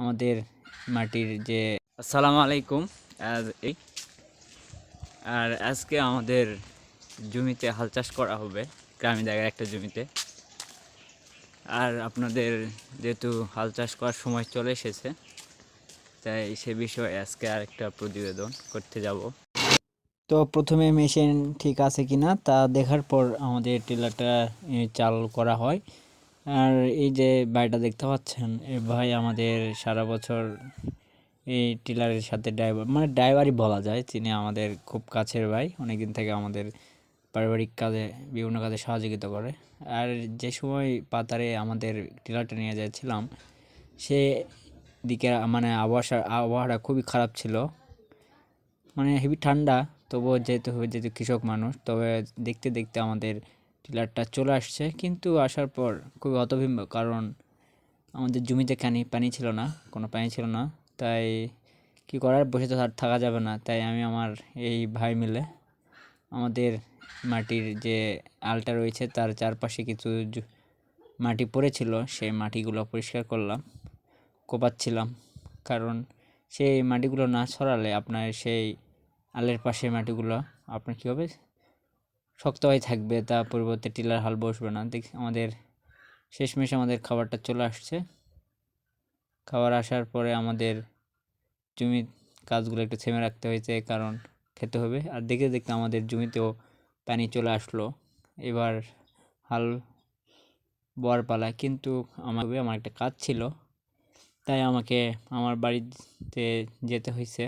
আমাদের মাটির যে আসসালামু আলাইকুম আর এই, আর আজকে আমাদের জমিতে হাল চাষ করা হবে, গ্রামীণ জায়গায় একটা জমিতে। আর আপনাদের যেহেতু হাল চাষ করার সময় চলে এসেছে, তাই সে বিষয়ে আজকে আর একটা প্রতিবেদন করতে যাব। তো প্রথমে মেশিন ঠিক আছে কিনা তা দেখার পর আমাদের টেলারটা চালু করা হয়। আর এই যে ভাইটা দেখতে পাচ্ছেন, এ ভাই আমাদের সারা বছর এই টিলারের সাথে ড্রাইভার মানে ড্রাইভারই বলা যায়, তিনি আমাদের খুব কাছের ভাই, অনেকদিন থেকে আমাদের পারিবারিক কাজে, বিভিন্ন কাজে সহযোগিতা করে। আর যে সময় পাতারে আমাদের টিলারটা নিয়ে যাচ্ছিলাম, সে দিকে মানে আবহাওয়া, আবহাওয়াটা খুবই খারাপ ছিল। মানে হেভি ঠান্ডা, তবুও যেহেতু যেহেতু কৃষক মানুষ, তবে দেখতে দেখতে আমাদের টিলারটা চলে আসছে, কিন্তু আসার পর খুবই হতভিম্ব কারণ আমাদের জমিতে কানি পানি ছিল না, কোনো পানি ছিল না। তাই কি করার, বসে তো আর থাকা যাবে না। তাই আমি আমার এই ভাই মিলে আমাদের মাটির যে আলটা রয়েছে, তার চারপাশে কিছু মাটি পড়েছিল, সেই মাটিগুলো পরিষ্কার করলাম, কোপাচ্ছিলাম। কারণ সেই মাটিগুলো না ছড়ালে আপনার সেই আলের পাশে মাটিগুলো, আপনার কী হবে? শক্ত হয়ে থাকবে তা পরিবর্তে টিলার হাল বসবে না। দেখ, আমাদের শেষমেশ আমাদের খাবারটা চলে আসছে। খাবার আসার পরে আমাদের জমির কাজগুলো একটু থেমে রাখতে হয়েছে, কারণ খেতে হবে। আর দেখতে দেখতে আমাদের জমিতেও পানি চলে আসলো। এবার হাল বর পালা। কিন্তু আমার আমার একটা কাজ ছিল, তাই আমাকে আমার বাড়িতে যেতে হয়েছে।